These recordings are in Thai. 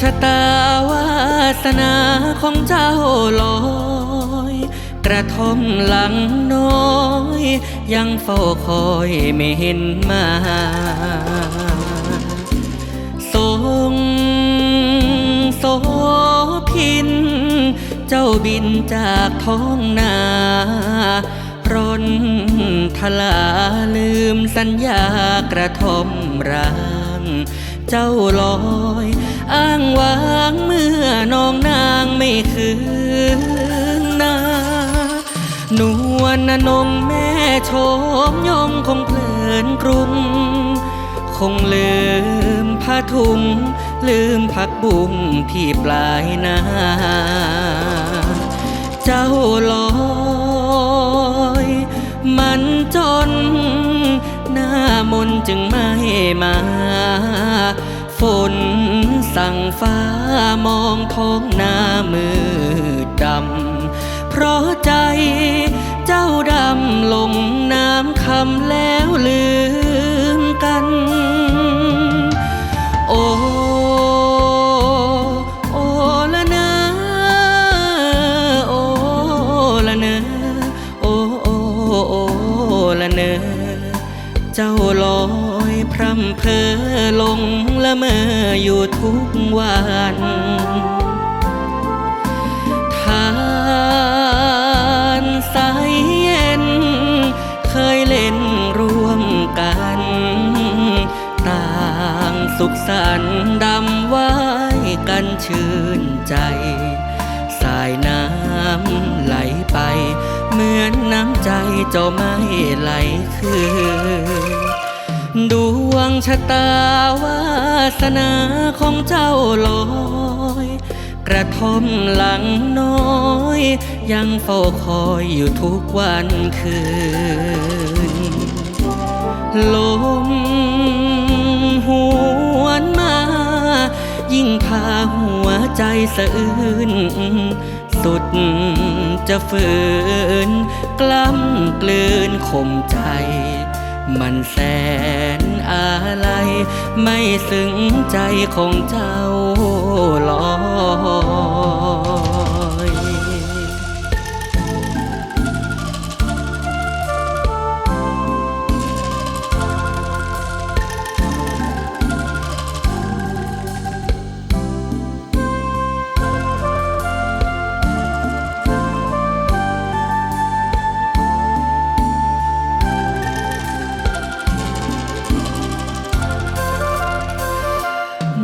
ชะตาวาสนาของเจ้าลอยกระทอมหลังน้อย ยังเฝ้าคอยไม่เห็นมาทรงโสพิน เจ้าบินจากท้องนารนทลาลืมสัญญากระทอมร้าง เจ้าลอย อ้างว้างเมื่อน้องนางไม่คืนนานวลนนงแม่ชมยงคงเพลินกรุง คงลืมผ้าถุง ลืมผักบุ้งที่ปลายนาเจ้าลอย มันจน หน้ามนจึงไม่มา ฝน สั่งฟ้ามองท้องหน้ามืดดำ เพราะใจเจ้าดำลงน้ำคำแล้วลืมกัน โอ้โอละนะโอละเนอโอโอโอละเนอเจ้าลอยพร่ำเพอ ออยู่ทุกวัน ทานสายเย็น เคยเล่นร่วมกัน ต่างสุขสันต์ดำไว้กันชื่นใจ สายน้ำไหลไป เหมือนน้ำใจจ้าไม่ไหลคืนดวง ชะตาวาสนาของเจ้าลอย กระทอมหลังน้อย ยังเฝ้าคอยอยู่ทุกวันคืน ลมหวนมา ยิ่งพาหัวใจสะอื้นสุดจะฝืน กล้ำกลืนข่มใจ มันแส ไม่ซึ้งใจของเจ้าหลอก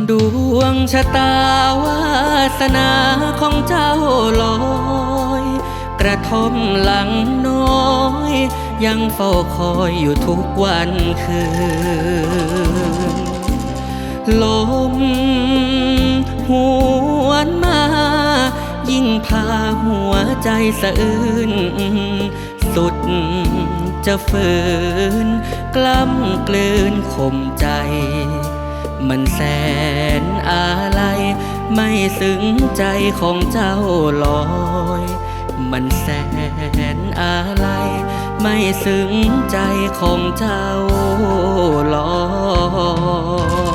ดวงชะตาวาสนาของเจ้าลอย กระทมหลังน้อย ยังเฝ้าคอยอยู่ทุกวันคืน ลมหวนมา ยิ่งพาหัวใจสะอื้นสุดจะฝืน กล้ำกลืนข่มใจ มันแสนอะไร ไม่ซึ้งใจของเจ้าลอย มันแสนอะไร ไม่ซึ้งใจของเจ้าลอย